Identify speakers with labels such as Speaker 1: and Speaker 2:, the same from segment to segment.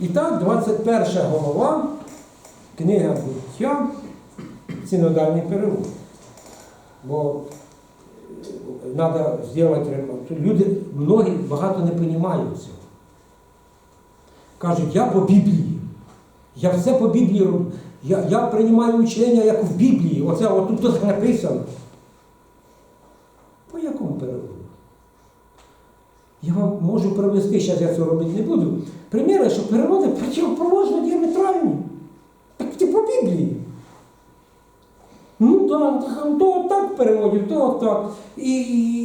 Speaker 1: І так, 21 голова, книга буття, синодальний перевод. Бо треба зробити ремонт. Люди, многі багато не розуміють цього. Кажуть, я по Біблії. Я все по Біблії роблю. Я, я приймаю учення, як в Біблії. Оце отут тут написано. Я вам можу привести, зараз я це робити не буду. Приміри, що переводи противоположно діаметральні. Так ти по Біблії. Ну да, то так переводять, то так. І,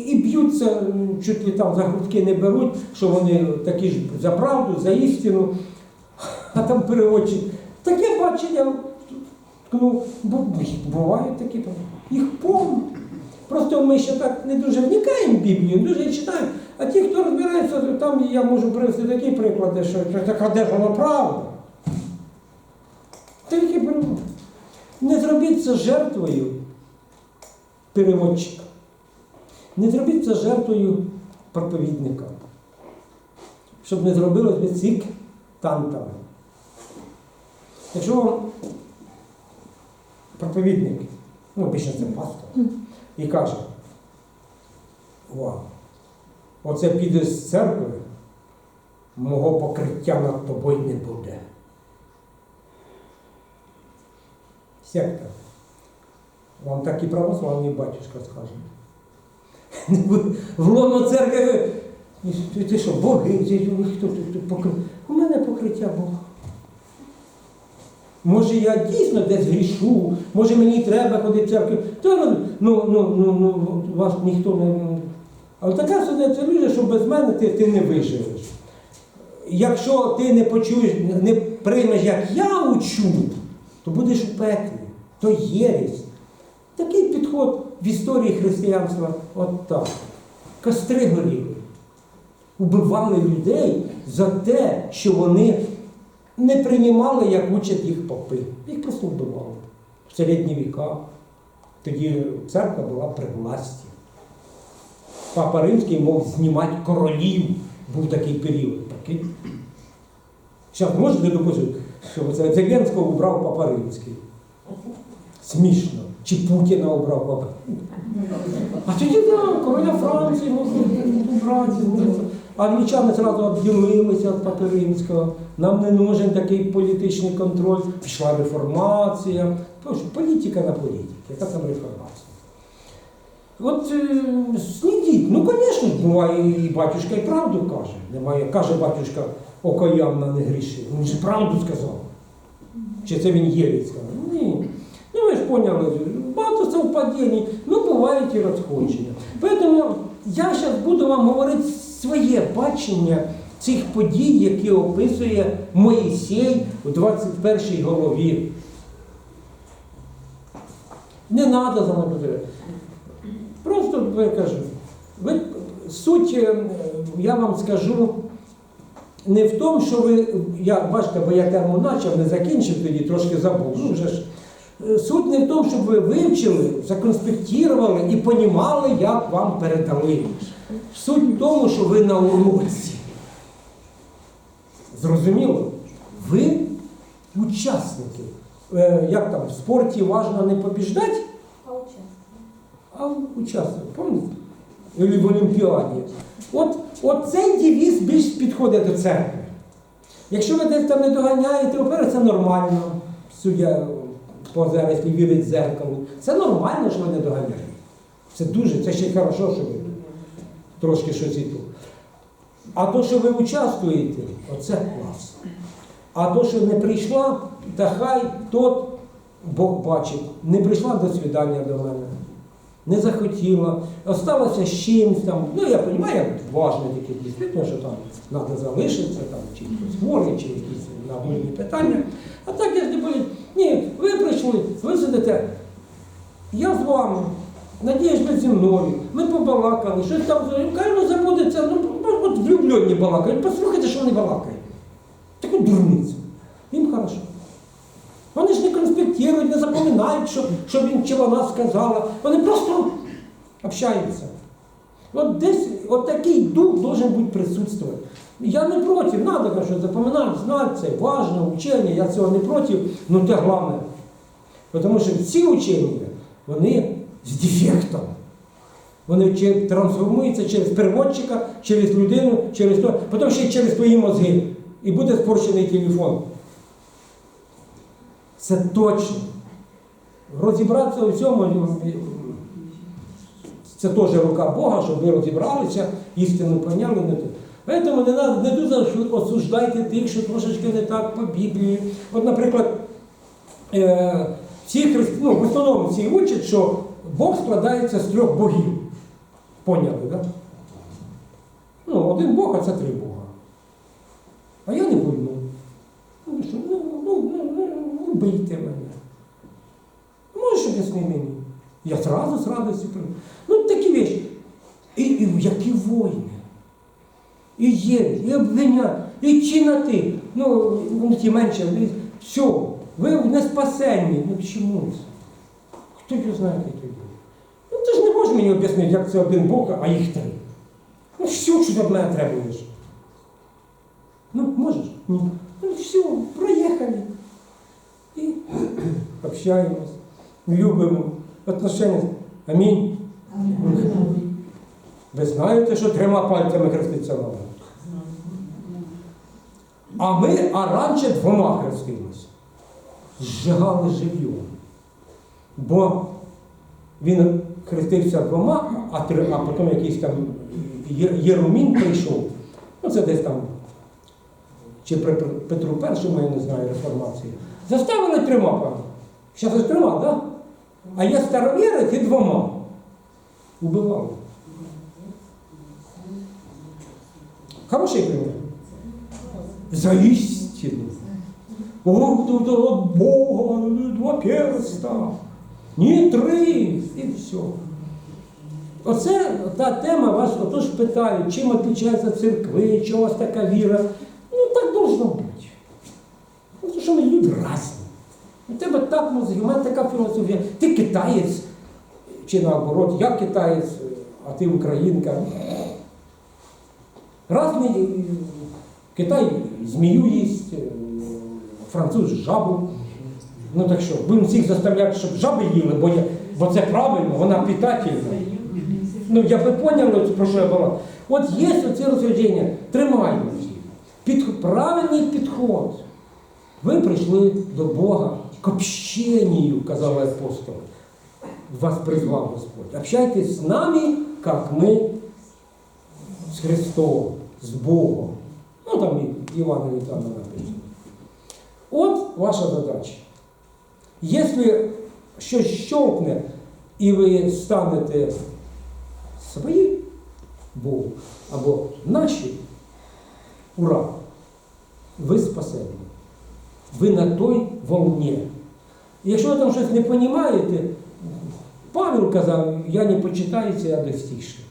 Speaker 1: і, б'ються, чуть ли там за грудки не беруть, що вони такі ж за правду, за істину. А там переводчик. Таке бачення, ну, бу- бувають такі, їх повно. Просто ми ще так не дуже вникаємо в Біблію, дуже читаємо. А ті, хто розбирається, там я можу привести такі приклади, що така де ж воно правда. Такі приклади. Не зробіть це жертвою переводчика. Не зробіть це жертвою проповідника. Щоб не зробилось цих тантами. Якщо проповідник, ну, більше це пастор, і каже, вау, оце піде з церкви, мого покриття над тобою не буде. Секта. Вам так і православний батюшка скаже. В лоно церкви. Ти, що, боги, хто тут тут покри... У мене покриття Бога. Може, я дійсно десь грішу, може мені треба ходити в церкву. Ну, ну, ну, ну, ну, вас ніхто не. Але така ситуація люди, що без мене ти, ти не виживеш. Якщо ти не почуєш, не приймеш, як я учу, то будеш у пеклі. То єресь. Такий підход в історії християнства от так. Костри горіли. Убивали людей за те, що вони не приймали, як учать їх попи. Їх просто вбивали. В середні віка. Тоді церква була при власті. Папа Римський мов знімати королів. Був такий період. Такий. Зараз можете допустити, що це Зеленського убрав Папа Римський. Смішно. Чи Путіна обрав Папа. А тоді так, короля Франції. А англічани одразу відділилися від Папи Римського. Нам не нужен такий політичний контроль. Пішла реформація. Тож політика на політиці. Яка там реформація? От е, снідіть, ну, звісно, буває, і батюшка і правду каже. Немає, каже батюшка, окаянна не грішив. Він же правду сказав. Чи це він єресь сказав? Ні. Ну ви ж поняли, багато совпадінь, ну бувають і розходження. Тому я зараз буду вам говорити своє бачення цих подій, які описує Моїсей у 21 голові. Не треба за мною. Просто я кажу, ви, суть, е, я вам скажу, не в тому, що ви, я, бачите, бо я тему почав, не закінчив тоді, трошки забув. Ну, вже ж. Е, Суть не в тому, щоб ви вивчили, законспектували і понімали, як вам передали. Суть в тому, що ви на уроці. Зрозуміло? Ви учасники. Е, як там, в спорті важливо не побіждати, а участвувати. Пам'ятаєте? Или в Олімпіаді. От, от цей девіз більш підходить до церкви. Якщо ви десь там не доганяєте, опера це нормально. Суддя по зараз вірить зеркалу. Це нормально, що ви не доганяєте. Це дуже, це ще й хорошо, що ви трошки щось і тут. А то, що ви участвуєте, оце клас. А то, що не прийшла, та хай тот Бог бачить, не прийшла до свідання до мене, не захотіла, осталася з чимось там. Ну, я розумію, важне таке дійсно, що там треба залишитися, там, чи хтось хворий, чи якісь нагальні питання. А так я ж не буду. Ні, ви прийшли, ви сидите. Я з вами. Надіюсь, ви зі мною. Ми побалакали, щось там ну забудеться, ну от влюблені балакають. Послухайте, що вони балакають. Таку дурницю. Їм хорошо. Вони ж не конспектують, не запам'ятають, що, що він чи вона сказала. Вони просто общаються. От десь от дух должен бути присутствувати. Я не проти, треба кажу, запам'ятати, знати це, важно, учення, я цього не проти, але це головне. Тому що ці учення, вони з дефектом. Вони трансформуються через переводчика, через людину, через то, потім ще через твої мозги. І буде спорчений телефон. Це точно. Розібратися у цьому ну, це теж рука Бога, щоб ви розібралися, істину поняли. Не то. Поэтому не, надо, не дуже осуждайте тих, що трошечки не так по Біблії. От, наприклад, е, всі христи, ну, в основному всі учать, що Бог складається з трьох богів. Поняли, так? Да? Ну, один Бог, а це три Бога. А я не пойму. Ну, що, ну, ну, ну, ну, ну, бийте мене. Можеш об'ясни мені? Я зразу з радістю прийму. Ну, такі вещі. І, і які воїни. І є, і обвинять, і чинати. Ну, ну ті менше, все. Ви не спасенні. Ну чому це? Хто його знає, який той Бог? Ну ти ж не можеш мені об'яснити, як це один Бог, а їх три. Ну все, що від мене требуєш. Ну, можеш? Ні. Ну все, проїхали. І общаємось, любимо. Отношення. Амінь. Ви знаєте, що трьома пальцями хреститься надо? А ми, а раніше двома хрестилися. Зжигали живьом. Бо він хрестився двома, а, три, а потім якийсь там Єрумін прийшов. Ну це десь там, чи при Петру Першому, я не знаю, реформації. Заставили трьома певно. Зараз трьома, так? Да? А є старовіри і двома. Убивали. Хороший пример. За истину. О, тут от Бога, два перста. Ні, три, і все. Оце та тема вас отож питають, чим відрізняються церкви, чого у вас така віра. Ну так должно бути. Ну, тому що ми люди різні. У тебе так мозги, у мене така філософія. Ти китаєць, чи наоборот, я китаєць, а ти українка. Разний е, Китай змію їсть, е, француз жабу. Ну так що, будемо всіх заставляти, щоб жаби їли, бо, я, бо це правильно, вона питательна. Ну, я би поняли, про що я балакав. От є оце розсудження, тримаємося. Під, правильний підход. Ви прийшли до Бога к общению, казали апостоли. Вас призвав Господь. Общайтесь з нами, як ми з Христом, з Богом. Ну там і Івана Вітана написано. От ваша задача. Якщо щось щовкне і ви станете свої Богу або наші, ура, ви спасені. Ви на той волні. Якщо ви там щось не розумієте, Павел казав, я не почитаюся, я достигший.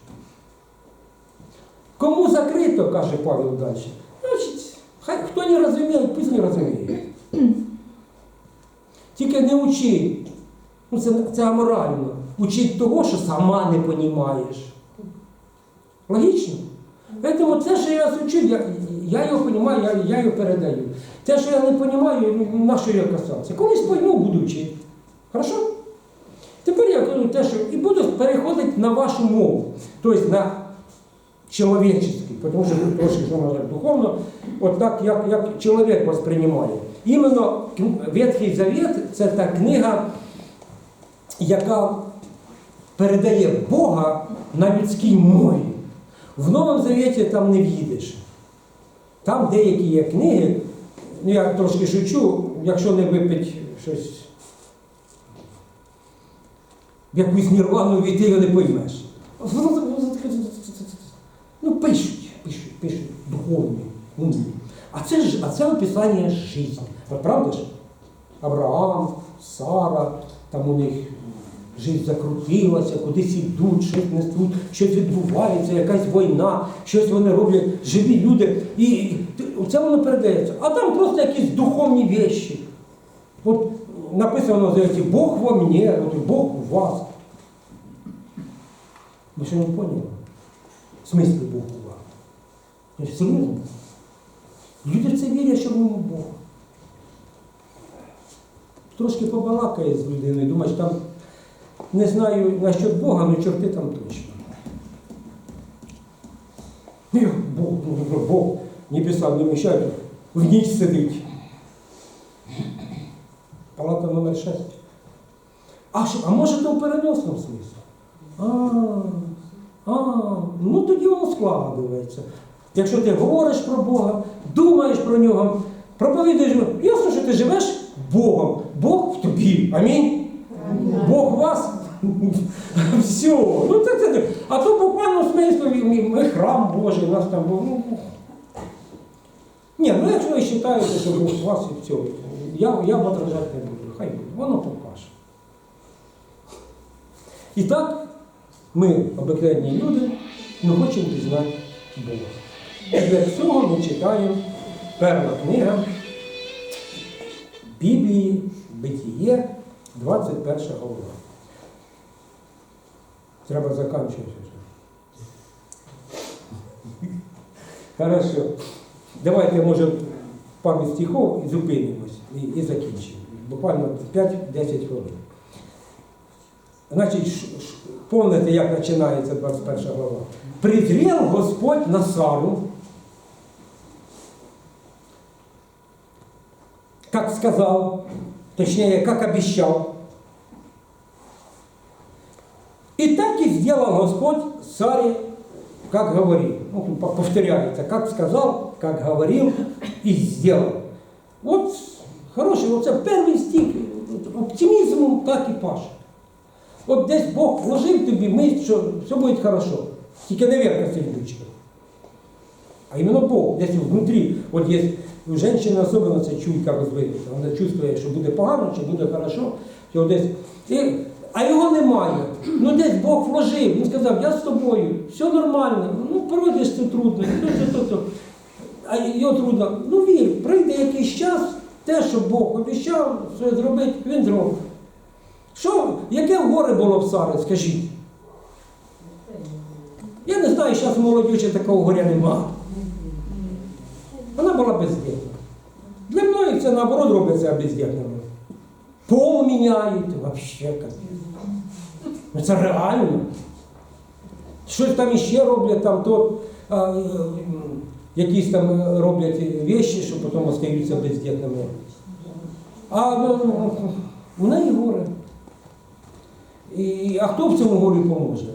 Speaker 1: Кому закрито, каже Павел далі, значить, хай хто не розуміє, пусть не розуміє. Тільки не учи. Ну, це, це аморально. Учить того, що сама не розумієш. Логічно? Тому те, що я вас учу, я, я його розумію, я, я його передаю. Те, що я не розумію, ну, на що я касався. Колись пойму, буду вчити. Хорошо? Тепер я кажу те, що і буду переходити на вашу мову, тобто на человеческий, тому що ви трошки що може духовно, от так, як, як чоловік вас приймає. Іменно Ветхий Завет це та книга, яка передає Бога на людській мові. В Новому Завіті там не в'їдеш. Там деякі є книги, ну я трошки шучу, якщо не випить щось якусь нірвану війти його не поймеш. Ну, пишуть, пишуть, пишуть, духовні, умні. А це ж, а це описання життя. Правда ж? Авраам, Сара, там у них життя закрутилася, кудись ідуть, щось несуть, щось відбувається, якась війна, щось вони роблять, живі люди. І, це воно передається. А там просто якісь духовні вещі. От написано знаєте, Бог во от Бог у вас. Ви що не поняли? В смислі Бог у вас? Серйозно? Люди в це вірять, що в ньому Бог. Трошки побалакає з людиною, думаєш, там не знаю насчет Бога, але чорти там точно. Ну, як Бог, ну, Бог небеса не вміщають, в ніч сидить. Палата номер 6. А, що, а може то в переносному смислі? А, а, ну тоді воно складується. Якщо ти говориш про Бога, думаєш про нього, проповідуєш, ясно, що ти живеш Богом. Бог в тобі. Амінь. Бог вас. Все. Ну, це, це, а то буквально в смислі ми, храм Божий, у нас там був. Ну, ні, ну якщо ви вважаєте, що Бог вас і все, я, я возражати не буду. Хай воно покаже. І так, ми, обикновенні люди, ми хочемо пізнати Бога. І для цього ми читаємо перша книга Біблії, Битіє, 21 голова. Треба закінчувати вже. Хорошо. Давайте, може, пару стихов і зупинимось і, і закінчимо. Буквально 5-10 хвилин. Значить, ш- ш- помните, як починається 21 глава. Призрел Господь на Сару, как сказал, точнее, как обещал. И так и сделал Господь Саре, как говорил. Ну, повторяется, как сказал, как говорил и сделал. Вот хороший, вот це перший стих, оптимізмом так і паше. От десь Бог вложив тобі мисль, що все буде хорошо. Тільки не вірка сердючка. А іменно Бог, десь внутрі, от є у жінки особливо це чуйка розвинута. Вона чувствує, що буде погано, чи буде хорошо. От десь. А його немає. Ну десь Бог вложив. Він сказав, я з тобою, все нормально. Ну, пройдеш це трудно, то, то, то. А його трудно. Ну вір, прийде якийсь час, те, що Бог обіцяв, що зробить, він зробить. Що, яке горе було в Сари, скажіть? Я не знаю, зараз молодюче такого горя нема. Вона була бездітна. Для многих це наоборот робиться бездітними. Пол міняють, взагалі. Ну це реально. Щось там іще роблять, там то, а, е, якісь там е, роблять вещі, що потім остаються бездітними. А ну, в неї горе. І, а хто в цьому горі поможе?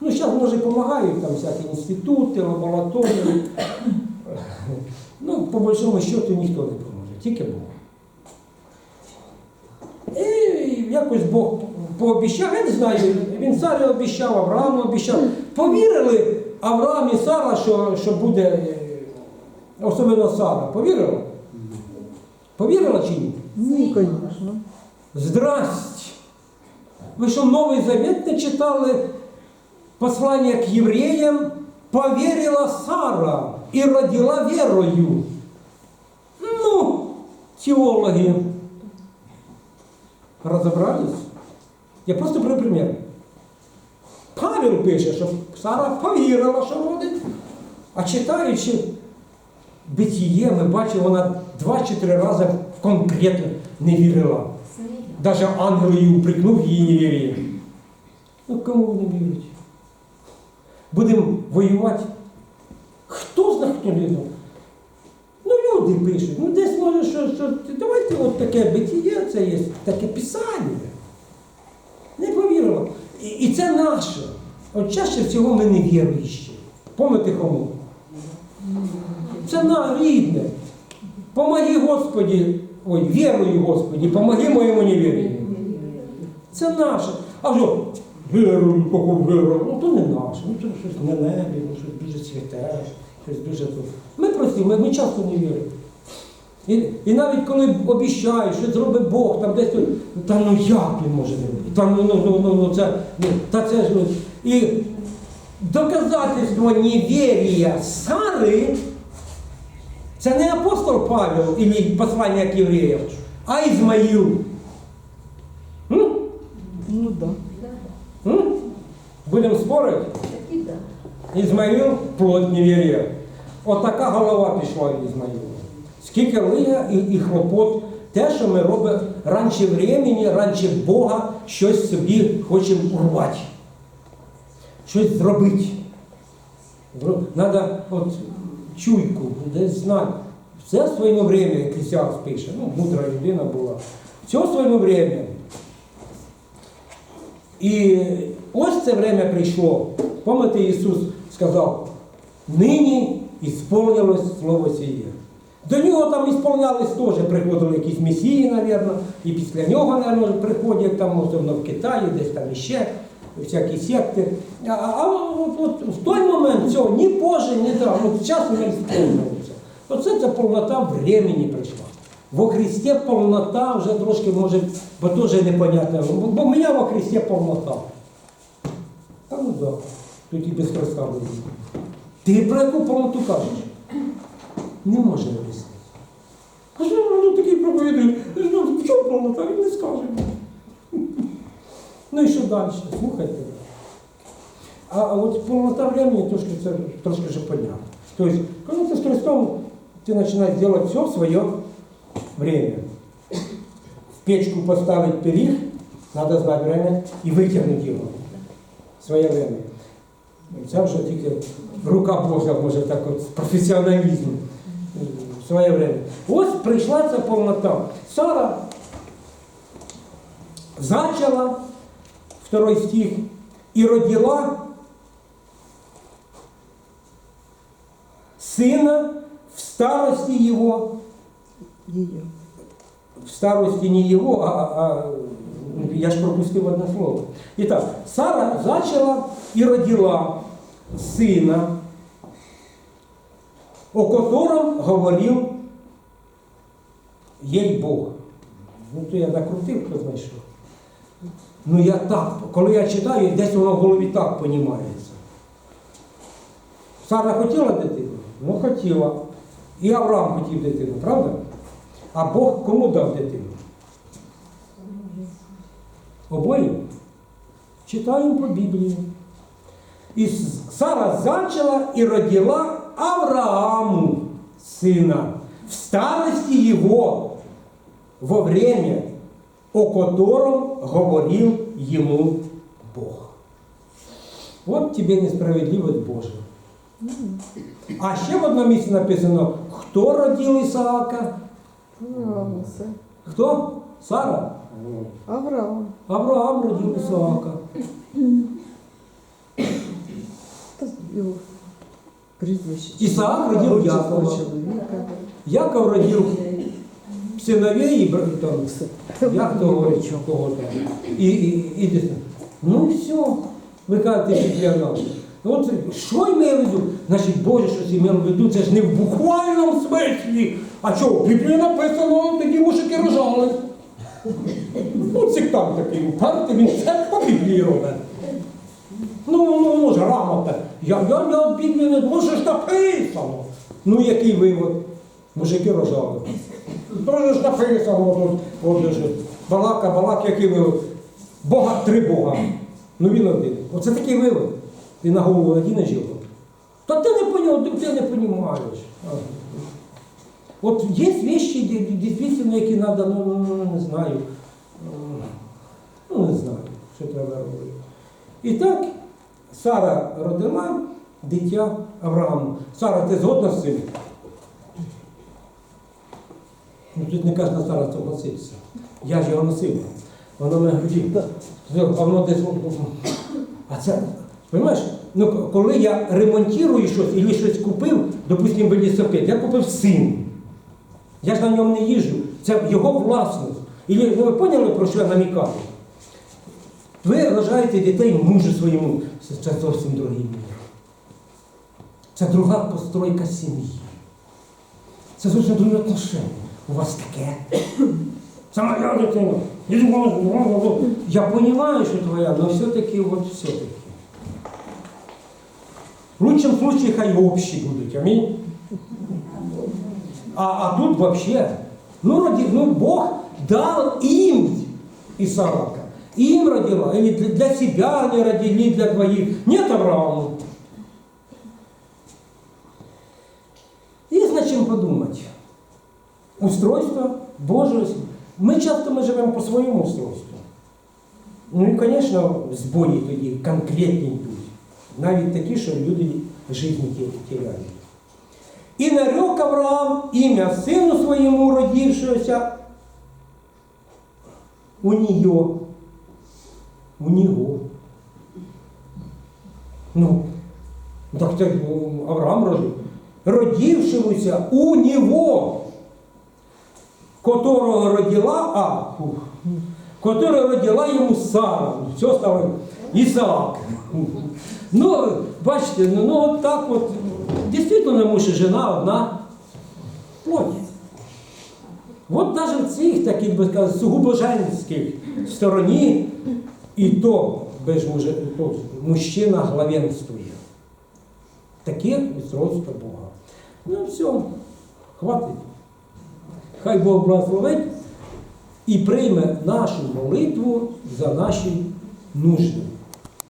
Speaker 1: Ну, зараз, може, допомагають там всякі інститути, лабораторії. Ну, по большому счету ніхто не поможе, тільки Бог. І якось Бог пообіцяв, я не знаю, він Сарі обіцяв, Аврааму обіцяв. Повірили Авраам і Сара, що, що буде, е, особливо Сара, повірила? Повірила чи ні?
Speaker 2: Ні, звісно.
Speaker 1: Здрасте! Вы что, Новый Завет не читали? Послание к евреям поверила Сара и родила верою. Ну, теологи. Разобрались? Я просто про пример. Павел пише, що Сара повірила, що родить. А читаючи битіє, ми бачимо, вона два чи три рази конкретно не вірила. Даже ангел її упрекнув її не невір'я. Ну кому вони вірять? Будемо воювати. Хто знає, хто не знає? Люди пишуть, ну десь може, що, що давайте от таке битіє, це є таке писання. Не повірила. І, і це наше. От чаще всього ми не віруючі. Помните кому? Це на рідне. Помоги Господі, ой, вірую Господі, помоги моєму невір'ю. Це наше. А що? Вірую, кого вірую. Ну то не наше, ну то щось на небі, ну щось дуже святе, щось дуже тут. Ми ми, ми часто не віримо. І, і навіть коли обіщають, що зробить Бог, там десь та ну як він може зробити? Там, ну, ну, ну, ну, це, ну, та це ж, ну. І доказательство невір'я Сари це не апостол Павел і послання к євреям, а Ізмаїл. М?
Speaker 2: Ну так. Да.
Speaker 1: М? Будемо спорити? Ізмаїл плод невір'я. Отака голова пішла від Ізмаїла. Скільки лига і, і хлопот, те, що ми робимо раніше времени, раніше Бога, щось собі хочемо урвати, щось зробити. Треба от чуйку, десь знати. Все в своє время, як Христіанс пише, ну, мудра людина була. Все в своє время. І ось це время прийшло. Пам'ятаєте, Ісус сказав, нині ісполнилось Слово сіє. До нього там ісполнялись теж, приходили якісь месії, мабуть, і після нього, мабуть, приходять там, особливо в Китаї, десь там іще, всякі секти. А, а от, от в той момент цього ні позже, ні там, от час не ісполнилося. Оце ця повнота времени прийшла. Во Христі повнота вже трошки може, бо теж непонятно. Бо, мене во Христі повнота. Та ну да, тут і без Христа буде. Ти про яку повноту кажеш? Не може об'яснити. А що воно такий проповідує? Ну, в чому повнота? Він не скаже. Ну і що далі? Слухайте. А, а от повнота времени трошки це трошки вже понятно. Тобто, коли ти з Христом, ти починаєш робити все в своє время. В печку поставить пиріг, треба знати время, і витягнути його. Своє время. І Це вже тільки рука Божа може так от з професіоналізмом. В своє время. Ось прийшла ця повнота. Сара зачала, второй стих, і родила сына в старости его,
Speaker 2: Її.
Speaker 1: в старости не его, а, а я ж пропустив одне слово. Итак, Сара зачала и родила сына, о котором говорил ей Бог. Ну, то я накрутив, хто знає що. Ну я так, коли я читаю, десь воно в голові так понімається. Сара хотіла дитину? Ну хотіла. І Авраам хотів дитину, правда? А Бог кому дав дитину? Обоє? Читаємо по Біблії. І Сара зачала і родила Аврааму сина в старости его во время, о котором говорил ему Бог. От тебе несправедливість Божа. А ще в одному місці написано, хто родив Ісаака?
Speaker 2: Авраам це.
Speaker 1: Хто? Сара.
Speaker 2: Авраам.
Speaker 1: Авраам родив Ісаака.
Speaker 2: Його прізвище.
Speaker 1: Ісаак родив Якова. Яков родив синовей і там, як то говорить, кого там. І, і, і. Ну все, ви кажете, чемпіонат. Ну, От що має в виду? Значить, Боже щось імел в виду, це ж не в буквальному смислі. А що, в Біблії написано, тоді мужики рожали. Ну, сектант такий, упертий, він все по Біблії робить. Ну, ну, ну грамота. Я, я, я в не ну, ж написано. Ну, який вивод? Мужики рожали. Тоже ж написано тут, от, балака, балак, який вивод. Бога, три Бога. Ну він один. Оце такий вивод. Ти на голову надінеш його. Та ти не поняв, ти, не розумієш. От є вещи, дійсно, які треба, ну, ну, ну, не знаю. Ну, не знаю, що треба робити. І так, Сара родила дитя Аврааму. Сара, ти згодна з цим? Ну, тут не кожна Сара согласиться. Я ж його носив. Воно на груді. А воно десь. А це, розумієш, ну, коли я ремонтую щось або щось купив, допустимо, велосипед, я купив син. Я ж на ньому не їжджу. Це його власність. І ну, ви поняли, про що я намікаю? Ви рожаєте дітей мужу своєму. Це, зовсім другий мір. Це друга постройка сім'ї. Це зовсім друге отношення. У вас таке. Це моя дитина. Я не можу, не можу. Я розумію, що твоя, але все-таки, от все-таки. В лучшем случае хай общі будуть, амінь. А, а тут вообще, ну, роди, ну Бог дал им Исаака. Им родила, или для, для себя они родили, для двоих. Нет Аврааму. Есть над чем подумать. устройство Боже. Ми часто ми живемо по своєму устройству. Ну і, звісно, збої тоді конкретні йдуть. Навіть такі, що люди життя теряють. І нарек Авраам ім'я сину своєму родившегося у нее. У него. Ну, так це ну, Авраам родив. Родившемуся у него, которого родила, а, фу, которая родила ему Сара. Все стало Исаак. Ну, бачите, ну, ну от так от. Дійсно, муж і жена одна плоть. От навіть в цих таких би сказати, сугубо женських стороні, і то без мужа, то мужчина главенствує. Таке устройство Бога. Ну все, хватить. Хай Бог благословить і прийме нашу молитву за наші нужди.